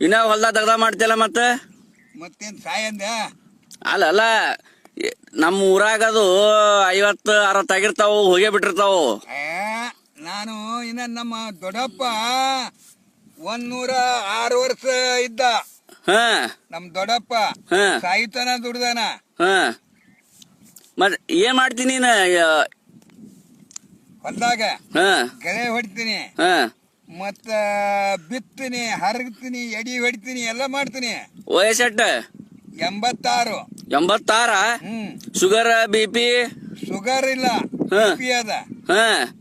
ಇನ್ನ ಹೊಲ್ದಾಗ ದಗ್ದ ಮಾಡ್ತಿಯಲ್ಲ ಮತ್ತೆ? ಮತ್ತೇನ್ ಸಾಯಂದ ಅಲ್ಲ ಅಲ್ಲ ಎ- ನಮ್ಮ ಊರಾಗ ಅದು ಐವತ್ತು ಅರವತ್ತು ಆಗಿರ್ತಾವು ಹೋಗೇ ಬಿಟ್ಟಿರ್ತಾವು. ನಾನು ಇನ್ನ ನಮ್ಮ ದೊಡ್ಡಪ್ಪ ಒಂದ್ ನೂರ ಆರು ವರ್ಷ ಇದ್ದ. ಹಾ. ನಮ್ ದೊಡ್ಡಪ್ಪ ಹಾ. ಸಾಯಿತನ ದುಡ್ದಾನ. ಹಾ. ಮತ್ ಏನ್ ಮಾಡ್ತೀನಿ ಹೊಲ್ದಾಗ ಹಾ. ಗಳೆ ಹೊಡಿತೀನಿ. ಹಾ. ಮತ್ತ ಬಿತ್ತೀನಿ ಹರಗ್ತೀನಿ ಎಡಿ ಹೊಡಿತೀನಿ ಎಲ್ಲ ಮಾಡ್ತೀನಿ. ವಯಸ್ಸೆಟ್ಟ ಎಂಬತ್ತಾರು. ಎಂಬತ್ತಾರ? ಹ್ಮ್. ಶುಗರ್ ಬಿ ಪಿ ಶುಗರ್ ಇಲ್ಲ ಹಾ. ಬಿ ಅದ. ಹಾ.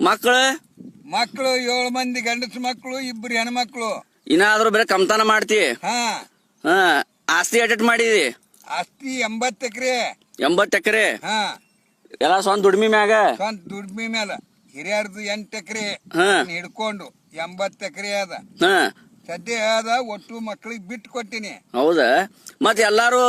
ಮಕ್ಕಳು ಮಕ್ಕಳು ಏಳು ಮಂದಿ ಗಂಡಸ ಮಕ್ಕಳು ಇಬ್ರು ಹೆಣ್ಮಕ್ಳು. ಇನ್ನಾದ್ರೂ ಬೇರೆ ಕಮ್ತಾನ ಮಾಡ್ತಿ? ಹಾ. ಹಾ. ಆಸ್ತಿ ಅಟೆಟ್ ಮಾಡಿದಿ? ಆಸ್ತಿ ಎಂಬತ್ತು ಎಕರೆ. ಎಂಬತ್ತು ಎಕರೆ? ಹಾ. ಎಲ್ಲ ಸ್ವಂತ ದುಡ್ಮಿ ಮ್ಯಾಗ? ಸ್ವಂತ ದುಡ್ಮಿ ಮೇಲೆ ಹಿರಿಯರ್ದು ಎಂಟು ಎಕರೆ ಹಾ. ಹಿಡ್ಕೊಂಡು ಎಂಬತ್ತು ಎಕರೆ ಅದ. ಹಾ. ಸದ್ಯ ಅದ ಒಟ್ಟು ಮಕ್ಳಿಗೆ ಬಿಟ್ಟು ಕೊಟ್ಟಿನಿ. ಹೌದಾ? ಮತ್ ಎಲ್ಲಾರು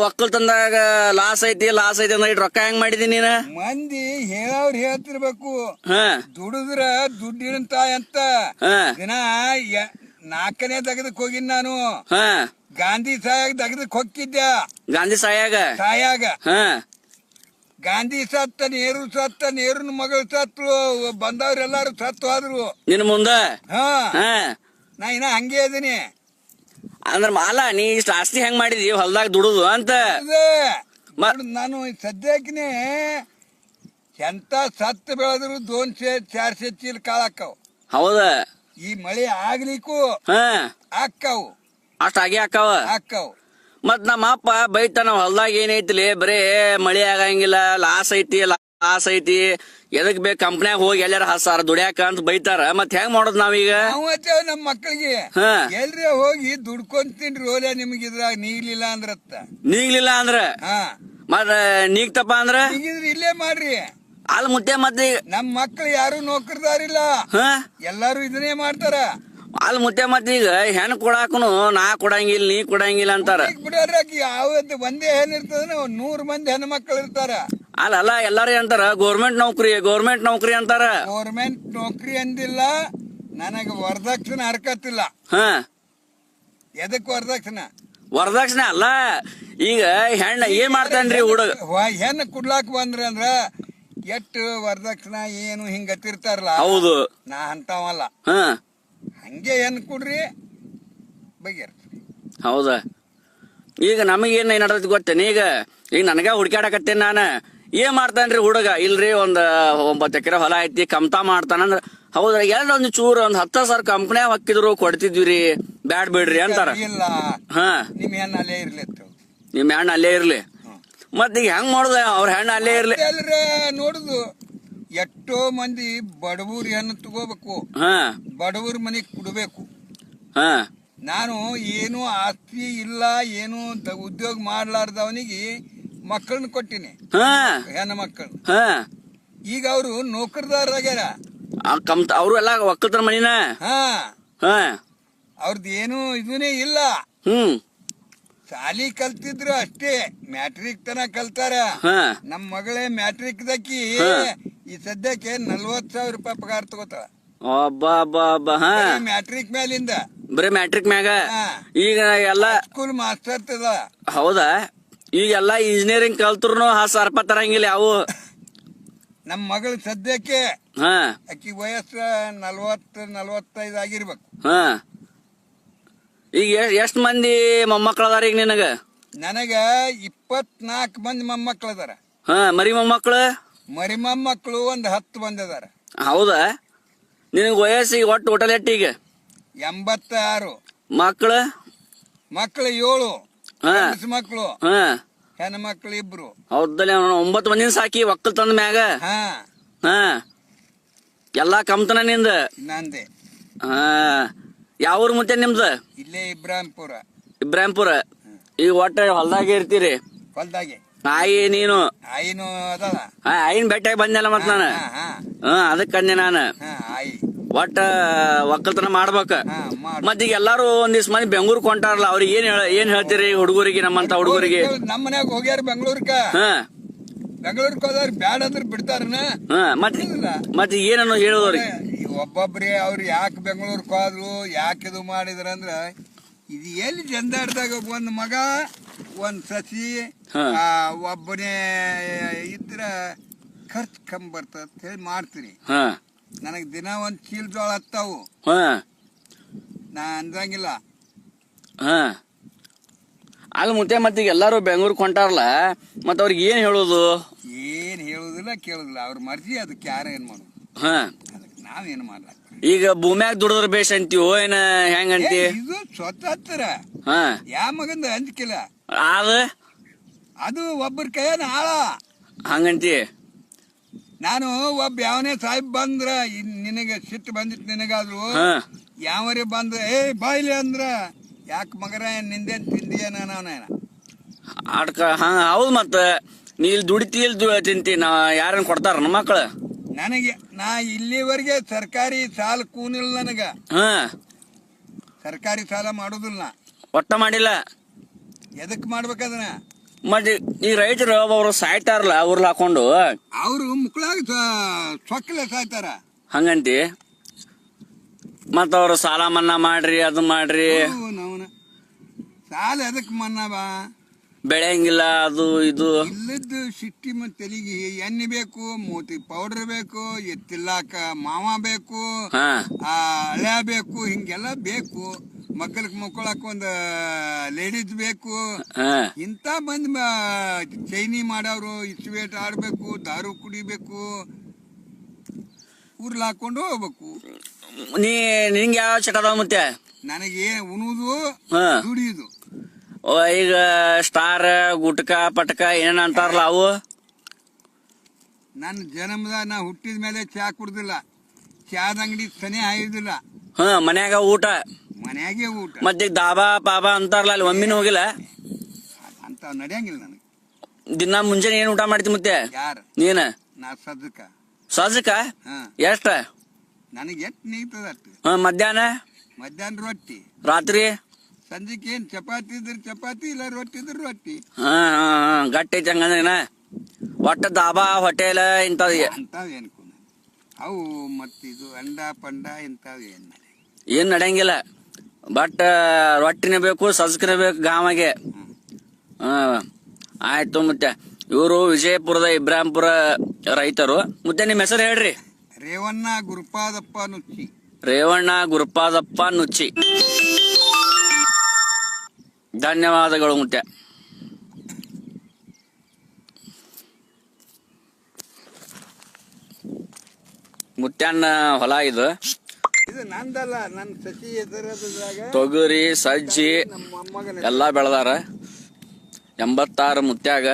ಒಕ್ಕಲ್ತನದಾಗ ಲಾಸ್ ಐತಿ ಲಾಸ್ ಐತಿ ಅಂದ್ರೆ ಇಷ್ಟ್ ರೊಕ್ಕ ಹೆಂಗ್ ಮಾಡಿದೀನಿ ನೀನ? ಮಂದಿ ಹೇಳವ್ರು ಹೇಳ್ತಿರ್ಬೇಕು. ಹಾ. ದುಡಿದ್ರ ದುಡ್ಡಿನಂತ ಅಂತ ಹಾ. ದಿನ ಯ- ನಾಲ್ಕನೇ ತೆಗೆದಕ್ ಹೋಗಿನ್ ನಾನು. ಹಾ. ಗಾಂಧಿ ಸಾಯಾಗ ತೆಗೆದಕ್ ಹೊಕ್ಕಿದ್ದೆ ಗಾಂಧಿ ಸಾಯಾಗ? ಸಾಯಾಗ. ಹಾ. ಗಾಂಧಿ ಸತ್ತ ನೆಹರು ಸತ್ತ ನೇರು ಮಗಳು ಸತ್ತು ಬಂದವ್ರೆಲ್ಲಾರು ಸತ್ತು ಆದ್ರು. ನಿನ್ ಮುಂದ? ಹಾ. ಹಾ. ನಾ ಇನ್ನ ಹಂಗೆ ಇದೀನಿ. ಅಂದ್ರ ಮಾಲ ನೀ ಇಷ್ಟ ಆಸ್ತಿ ಹೆಂಗ್ ಮಾಡಿದಿ? ಹೊಲ್ದಾಗ ದುಡುದು ಅಂತ. ಅದೇ. ನೋಡು, ನಾನು ಸದ್ಯಕ್ಕೆ ಎಂತ ಸತ್ತು ಬೆಳೆದ್ರು ಸೇತ್ ಚಾರ್ಸೆ ಚೀಲ ಕಾಳಾಕ್ಕವು ಹೌದ? ಈ ಮಳೆ ಆಗ್ಲಿಕ್ಕೂ ಹಾ. ಆಕ್ಕವು ಅಷ್ಟ ಆಗಿ ಹಾಕಾವ ಆಕ್ಕವು ಮತ್ ನಮ್ಮ ಅಪ್ಪ ಬೈತಾನ ಹೊಲ್ದಾಗ ಏನೈತಿಲಿ ಬರೇ ಮಳಿ ಆಗಂಗಿಲ್ಲ ಲಾಸ್ ಐತಿ ಲಾಸ್ ಐತಿ. ಎದಕ್ ಬೇಕು ಕಂಪ್ನ್ಯಾಗ ಹೋಗಿ ಎಲ್ಲಾರ ಹಸಾರ ದುಡ್ಯಾಕ ಅಂತ ಬೈತಾರ. ಮತ್ ಹೆಂಗ್ ಮಾಡೋದ್ ನಾವೀಗ? ನಾವು ಹಚ್ಚೇವ್ ನಮ್ಮ ಮಕ್ಕಳಿಗೆ ಎಲ್ರಿ ಹೋಗಿ ದುಡ್ಕೊಂಡ್ ತಿನ್ರಿ ಓಲೆ ನಿಮ್ಗೆ ಇದ್ರಾಗ ನೀಗ್ಲಿಲ್ಲ ಅಂದ್ರತ್ತ. ನೀಗ್ಲಿಲ್ಲ ಅಂದ್ರ? ಹಾ. ಮತ್ ನೀಗ್ತಪ್ಪ ಅಂದ್ರ? ನೀಗಿದ್ರಿ ಇಲ್ಲೇ ಮಾಡ್ರಿ. ಅಲ್ಲಿ ಮುದ್ದೆ ಮತ್ತೆ ನಮ್ಮ ನಮ್ ಮಕ್ಳು ಯಾರು ನೌಕರ್ದಾರಿಲ್ಲ. ಹಾ. ಎಲ್ಲಾರು ಇದನ್ನೇ ಮಾಡ್ತಾರ. ಅಲ್ಲಿ ಮುತ್ತೆ ಮತ್ತೆ ಈಗ ಹೆಣ್ ಕೊಡಾಕನು ನಾ ಕೊಡಂಗಿಲ್ಲ ನೀ ಕೊಡಂಗಿಲ್ಲ ಅಂತಾರ. ಯಾವತ್ತು ಒಂದೇ ಹೆಣ್ಣು ಇರ್ತದ ನೂರ್ ಮಂದಿ ಹೆಣ್ಣು ಮಕ್ಕಳು ಇರ್ತಾರ. ಅಲ್ಲ ಅಲ್ಲ ಎಲ್ಲಾರು ಅಂತಾರ. ಗೌರ್ಮೆಂಟ್ ನೌಕರಿ ಗೌರ್ಮೆಂಟ್ ನೌಕರಿ ಅಂತಾರ. ಗೌರ್ಮೆಂಟ್ ನೌಕರಿ ಅಂದಿಲ್ಲ ನನಗೆ ವರದಕ್ಷಿಣೆ ಹರ್ಕತ್ತಿಲ್ಲ. ಹ. ಎದಕ್ ವರದಕ್ಷಿಣೆ? ವರದಕ್ಷಿಣೆ ಅಲ್ಲ ಈಗ ಹೆಣ್ಣ ಏನ್ ಮಾಡ್ತಾನ್ರಿ ಹುಡುಗ? ಹೆಣ್ಣು ಕುಡ್ಲಾಕ್ ಬಂದ್ರಿ ಅಂದ್ರ ಎಷ್ಟು ವರದಕ್ಷಿಣ ಏನು ಹಿಂಗ ಹತ್ತಿರ್ತಾರಲ್ಲ? ಹೌದು. ನಾ ಅಂತಾವಲ್ಲ. ಹಾ. ಹಂಗೆ ಏನು ಕೊಡ್ರಿ? ಹೌದಾ? ಈಗ ನಮಗೇನು ನಡದೈತಿ ಗೊತ್ತೇನೆ? ಈಗ ಈಗ ನನಗ ಹುಡ್ಕ್ಯಾಡಕತ್ತೇನೆ ನಾನು. ಏನ್ ಮಾಡ್ತಾನ್ರಿ ಹುಡುಗ? ಇಲ್ರಿ ಒಂದ್ ಒಂಬತ್ತು ಎಕರೆ ಹೊಲ ಐತಿ ಕಮ್ತಾ ಮಾಡ್ತಾನಂದ್ರ ಹೌದ್ರ ಎಲ್ಲ ಒಂದ್ ಚೂರ್ ಒಂದ್ ಹತ್ತ ಸಾವಿರ ಕಂಪ್ನ್ಯಾಗ ಹಾಕಿದ್ರು ಕೊಡ್ತಿದ್ವಿ ರೀ ಬ್ಯಾಡ್ ಬಿಡ್ರಿ ಅಂತಾರ. ಇಲ್ಲ. ಹಾ. ನಿಮ್ ಹೆಣ್ಣು ಅಲ್ಲೇ ಇರ್ಲಿತ್ತು ನಿಮ್ಮ ಹೆಣ್ಣು ಅಲ್ಲೇ ಇರ್ಲಿ. ಮತ್ ಈಗ ಹೆಂಗ್ ಮಾಡುದ? ಅವ್ರ ಹೆಣ್ಣು ಅಲ್ಲೇ ಇರ್ಲಿ. ನೋಡುದು. ಎಷ್ಟೋ ಮಂದಿ ಬಡವ್ರ ಹೆಣ್ಣು ತಗೋಬೇಕು. ಹಾ. ಬಡವ್ರ ಮನೆಗ್ ಕೊಡಬೇಕು. ಹಾ. ನಾನು ಏನು ಆಸ್ತಿ ಇಲ್ಲ ಏನು ದ- ಉದ್ಯೋಗ ಮಾಡ್ಲಾರ್ದವನಿಗೆ ಮಕ್ಕಳನ್ನ ಕೊಟ್ಟಿನಿ. ಹಾ. ಹೆಣ್ಣು ಮಕ್ಕಳು. ಹಾ. ಈಗ ಅವರು ನೌಕರದಾರ ಆ ಕಮ್ತ ಅವ್ರು ಎಲ್ಲ ಒಕ್ಕಲ್ತನ ಮನಿನ? ಹಾ. ಹಾ. ಅವ್ರದ್ದು ಏನು ಇದನ್ನೇ ಇಲ್ಲ. ಹ್ಮ್. ಶಾಲಿ ಕಲ್ತಿದ್ರು ಅಷ್ಟೇ. ಮ್ಯಾಟ್ರಿಕ್ ತನ ಕಲ್ತಾರ. ಹಾ. ನಮ್ಮ ಮಗಳೇ ಮ್ಯಾಟ್ರಿಕ್ ದಕ್ಕಿ ಹಾ. ಈ ಸದ್ಯಕ್ಕೆ ನಲ್ವತ್ ಸಾವಿರ ರೂಪಾಯಿ ಪಗಾರ ತಗೋತಾಳ. ಅಬ್ಬಾ ಅಬ್ಬಾ ಅಬ್ಬ ಹಾ ಮ್ಯಾಟ್ರಿಕ್ ಮೇಲಿಂದ ಬರೀ ಮ್ಯಾಟ್ರಿಕ್ ಮ್ಯಾಗ? ಹಾ. ಈಗ ಎಲ್ಲ ಸ್ಕೂಲ್ ಮಾಸ್ಟರ್ ತದ ಹೌದಾ? ಈಗೆಲ್ಲ ಇಂಜಿನಿಯರಿಂಗ್ ಕಲ್ತ್ರು ಹತ್ತು ಸಾವಿರ ರೂಪಾಯಿ ತರಂಗಿಲ್ಲ ಯಾವ? ನಮ್ಮ ಮಗಳು ಸದ್ಯಕ್ಕೆ ಹಾ. ಅಕ್ಕಿ ವಯಸ್ಸು ನಲ್ವತ್ ನಲ್ವತ್ತೈದು ಆಗಿರ್ಬೇಕು. ಹಾ. ಈಗ ಎಷ್ಟ್ ಎಷ್ಟ್ ಮಂದಿ ಮೊಮ್ಮಕ್ಳು ಅದಾರ ಈಗ ನಿನಗ? ನನಗ ಇಪ್ಪತ್ನಾಲ್ಕು ಮಂದಿ ಮೊಮ್ಮಕ್ಳು ಅದಾರ. ಹಾ ಮರಿ ಮೊಮ್ಮಕ್ಳು? ಮರಿ ಮಕ್ಕಳು ಒಂದ್ ಹತ್ತು ಬಂದಿದಾರ. ಹೌದಾ? ನಿನಗ ವಯಸ್ಸು ಈಗ ಒಟ್ಟು ಟೋಟಲ್ ಎಟ್ಟು ಈಗ? ಎಂಬತ್ತಾರು. ಮಕ್ಕಳು ಮಕ್ಳು ಏಳು. ಹಾ. ಹಾ. ಹೆಣ್ಣು ಮಕ್ಳು ಇಬ್ರು ಹೌದಲ್ಲಿ ಒಂಬತ್ತು ಮಂದಿನ ಸಾಕಿ ಒಕ್ಕಲ್ ತಂದ ಮ್ಯಾಗ? ಹಾ. ಹಾ. ಎಲ್ಲಾ ಕಮ್ತನ ನಿಂದ? ನಂದೆ. ಹಾ. ಯಾವ ಊರು ಮುತ್ತೆ ನಿಮ್ದ? ಇಲ್ಲೇ ಇಬ್ರಾಹಿಂಪುರ ಇಬ್ರಾಹಿಂಪುರ ಈಗ ಒಟ್ಟ ಹೊಲ್ದಾಗೆ ಇರ್ತೀರಿ? ಹೊಲ್ದಾಗೆ. ಆಯಿ ನೀನು. ಆಯಿನೂ ಅದಲ್ಲ. ಆಯಿನ ಬೆಟ್ಟಾಗಿ ಬಂದಲ್ಲ ಮತ್ ನಾನು. ಹಾ ಅದಕ್ಕೆ ಅಂದೆ ನಾನು. ಆಯಿ. ಒಟ್ಟ ಒಕ್ಕಲ್ತನ ಮಾಡ್ಬೇಕ. ಮತ್ ಈಗ ಎಲ್ಲಾರು ಒಂದಿವ್ಸ ಮಂದಿ ಬೆಂಗಳೂರು ಕೊಂಟಾರಲ್ಲ ಅವ್ರಿಗೆ ಏನ್ ಏನ್ ಹೇಳ್ತೀರಿ ಹುಡುಗರಿಗೆ ನಮ್ಮಂತ ಹುಡುಗರಿಗೆ? ನಮ್ಮ ಮನ್ಯಾಗ ಹೋಗ್ಯಾರ ಬೆಂಗಳೂರ್ಕ. ಹಾ. ಬೆಂಗಳೂರ್ಕ ಹೋದಾರ ಬ್ಯಾಡ ಮತ್ತೆ ಬಿಡ್ತಾರನ? ಹಾ ಮತ್ ಮತ್ ಏನನ್ನು ಹೇಳೋದ್ರಿ ಒಬ್ಬೊಬ್ರಿ ಅವ್ರು ಯಾಕೆ ಬೆಂಗಳೂರಿಗೆ ಹೋದ್ರು ಯಾಕೆ ಇದು ಮಾಡಿದ್ರ ಅಂದ್ರ ಇದು ಎಲ್ಲಿ ಜಂದಾಡ್ದಾಗ ಒಂದ್ ಮಗ ಒಂದ್ ಸಸಿ ಹಾ. ಆ, ಒಬ್ಬನೇ ಇದ್ರ ಖರ್ಚು ಕಮ್ಮಿ ಬರ್ತದ ಅಂತ ಹೇಳಿ ಮಾಡ್ತೀನಿ. ಹಾ. ನನಗೆ ದಿನ ಒಂದ್ ಚೀಲ ಜೋಳ ಹತ್ತಾವು. ಹಾ. ನಾ ಅಂದಂಗಿಲ್ಲ ಹಾ. ಅಲ್ಲಿ ಮುತ್ತೆ ಈಗ ಎಲ್ಲಾರು ಬೆಂಗಳೂರು ಕೊಂಟಾರಲ್ಲ ಮತ್ತೆ ಅವ್ರಿಗೆ ಏನು ಹೇಳೋದು? ಏನ್ ಹೇಳುದಿಲ್ಲ ಕೇಳುದಿಲ್ಲ. ಅವ್ರ ಮರ್ಜಿ ಅದಕ್ಕೆ ಯಾರ ಏನ್ ಮಾಡೋದು? ಹಾ. ಅದಕ್ಕೆ ನಾವೇನು ಮಾಡಲ್ಲ ಈಗ ಭೂಮ್ಯಾಗ ದುಡಿದ್ರ ಬೇಷ್ ಅಂತೀವೋ ಏನ ಹೆಂಗಂತಿ ಏ, ಇದು ಸ್ವತಂತ್ರ ಹಾ. ಯಾ ಮಗಂದ ಅಂಜಿಕಿಲ್ಲ ಆದ ಅದು ಒಬ್ಬರ ಕೈಯನ ಆಳ. ಹಂಗಂತಿ? ನಾನು ಒಬ್ಬ ಯಾವನೇ ಸಾಹಿಬ್ ಬಂದ್ರ ನಿನಗೆ ಸಿಟ್ಟು ಬಂದಿತ್ತು ನಿನಗಾದ್ರು ಯಾವರಿ ಬಂದ್ರ ಏ ಬಾಯ್ಲಿ ಅಂದ್ರ ಯಾಕೆ ಮಗರ ನಿಂದೇನ್ ತಿಂದಿಯ ನಾನು ಅಡ್ಕ ಹಾ ಹೌದು ಮತ್ತೆ. ನೀ ಇಲ್ಲಿ ದುಡಿತಿ ಇಲ್ಲಿ ತಿಂತಿ ನಾ ಯಾರನ್ನ ಕೊಡ್ತಾರ ನಮ್ಮ ಮಕ್ಕಳು ನನಗೆ ನಾ ಇಲ್ಲಿವರೆಗೆ ಸರ್ಕಾರಿ ಸಾಲ ಕೂನಿಲ್ಲ ನನಗ. ಹಾ. ಸರ್ಕಾರಿ ಸಾಲ ಮಾಡೋದಿಲ್ಲ. ಒಟ್ಟ ಮಾಡಿಲ್ಲ? ಎದಕ್ ಮಾಡ್ಬೇಕದನ್ನ ಮತ್ತೆ ಈ ರೈತರು ಅವರು ಸಾಯ್ತಾರಲ್ಲ ಊರ್ಲ ಹಾಕೊಂಡು. ಅವರು ಮುಕ್ಕಳಾಗ ಸೊಕ್ಕಲೆ ಸಾಯ್ತಾರ. ಹಂಗಂತಿ? ಮತ್ತ ಅವ್ರು ಸಾಲ ಮನ್ನಾ ಮಾಡ್ರಿ ಅದು ಮಾಡ್ರಿ. ಅವನ ಸಾಲ ಎದಕ್ ಮನ್ನಾ ಬಾ? ಬೆಳೆಯಂಗಿಲ್ಲ ಅದು ಇದು. ಇಲ್ಲದ್ದು ಸಿಟ್ಟಿ ಮತ್ತು ತೆಲಿಗೆ ಎಣ್ಣೆ ಬೇಕು ಮೂತಿ ಪೌಡರ್ ಬೇಕು ಎತ್ತಿಲ್ಲಾಕ ಮಾವ ಬೇಕು ಆ ಹಳೆ ಬೇಕು ಹಿಂಗೆಲ್ಲ ಬೇಕು. ಮಕ್ಕಳಿಗೆ ಮುಕ್ಕೊಳಕ್ ಒಂದು ಲೇಡೀಸ್ ಬೇಕು. ಇಂತ ಬಂದ್ ಚೈನಿ ಮಾಡವ್ರು ಇಸ್ವೇಟ್ ಆಡ್ಬೇಕು ದಾರು ಕುಡಿಬೇಕು ಊರ್ಲ್ ಹಾಕೊಂಡು ಹೋಗ್ಬೇಕು. ನೀ ನಿಂಗೆ ಯಾವ ಚಟದ ಮತ್ತೆ ನನಗೆ ಉಣುದು ದುಡಿಯುದು ಓ, ಈಗ ಸ್ಟಾರ್ ಗುಟ್ಕ ಪಟಕ ಏನ ಅಂತಾರಲ್ಲ ಅವು? ನನ್ನ ಜನ್ಮದ ನಾ ಹುಟ್ಟಿದ ಮೇಲೆ ಚಾ ಕುಡ್ದಿಲ್ಲ. ಚಾದ ಅಂಗಡಿ ಸನಿ ಹಾಯುದಿಲ್ಲ ಹಾ ಮನ್ಯಾಗ ಊಟ. ಮನ್ಯಾಗೆ ಊಟ. ಮತ್ತೆ ಈಗ ದಾಬಾ ಪಾಬಾ ಅಂತಾರಲ್ಲ ಅಲ್ಲಿ ಒಮ್ಮಿನೂ ಹೋಗಿಲ್ಲ? ಅಂತ ನಡೆಯಂಗಿಲ್ಲ ನನಗೆ. ದಿನ ಮುಂಜಾನೆ ಏನ್ ಊಟ ಮಾಡ್ತಿ ಮತ್ತೆ? ಯಾರು? ನೀನ? ನಾ ಸದ್ಕ ಸಜ್ಜಕ ಹಾ. ಎಷ್ಟ? ನನಗೆ ಎಟ್ ನೀಗ್ತದ ಅಟ್ಟು ಹಾ ಮಧ್ಯಾಹ್ನ? ಮಧ್ಯಾಹ್ನ ರೊಟ್ಟಿ. ರಾತ್ರಿ? ಸಂಜೆಗೆ ಏನ್ ಚಪಾತಿ ಇದ್ರೆ ಚಪಾತಿ ಇಲ್ಲ ರೊಟ್ಟಿ ಇದ್ರೆ ರೊಟ್ಟಿ. ಹಾ ಹಾ ಹಾ ಗಟ್ಟಿ ಐತಿ ಹಂಗಂದ್ರೇನ ಒಟ್ಟ ದಾಬಾ ಹೋಟೆಲ್ ಇಂಥದ್ ಅಂತಾವ್ ಏನ್ ಕುನ. ಅವು ಮತ್ತಿದು ಅಂಡ ಪಂಡ ಇಂಥವು ಏನ್ ಏನು ಏನ್ ನಡೆಯಂಗಿಲ್ಲ. ಬಟ್ ರೊಟ್ಟಿನೇ ಬೇಕು ಸಜ್ಕನೇ ಬೇಕು ಗಾಮಗೆ. ಹಾ ಆಯ್ತು ಮತ್ತೆ. ಇವರು ವಿಜಯಪುರದ ಇಬ್ರಾಹಿಂಪುರ ರೈತರು. ಮತ್ತೆ ನಿಮ್ಮ ಹೆಸರು ಹೇಳ್ರಿ. ರೇವಣ್ಣ ಗುರುಪಾದಪ್ಪ ನುಚ್ಚಿ. ರೇವಣ್ಣ ಗುರುಪಾದಪ್ಪ ನುಚ್ಚಿ. ಧನ್ಯವಾದಗಳು ಮುಟ್ಟೆ ಮುತ್ಯನ್ನ ಹೊಲ ಇದು. ಇದು ನಂದಲ್ಲ ನನ್ನ ಸಸಿ ಎದುರದಾಗ ತೊಗರಿ ಸಜ್ಜಿ ಎಲ್ಲ ಮೊಮ್ಮಗನ ಎಲ್ಲಾ ಬೆಳೆದಾರ. ಎಂಬತ್ತಾರು ಮುತ್ಯಾಗ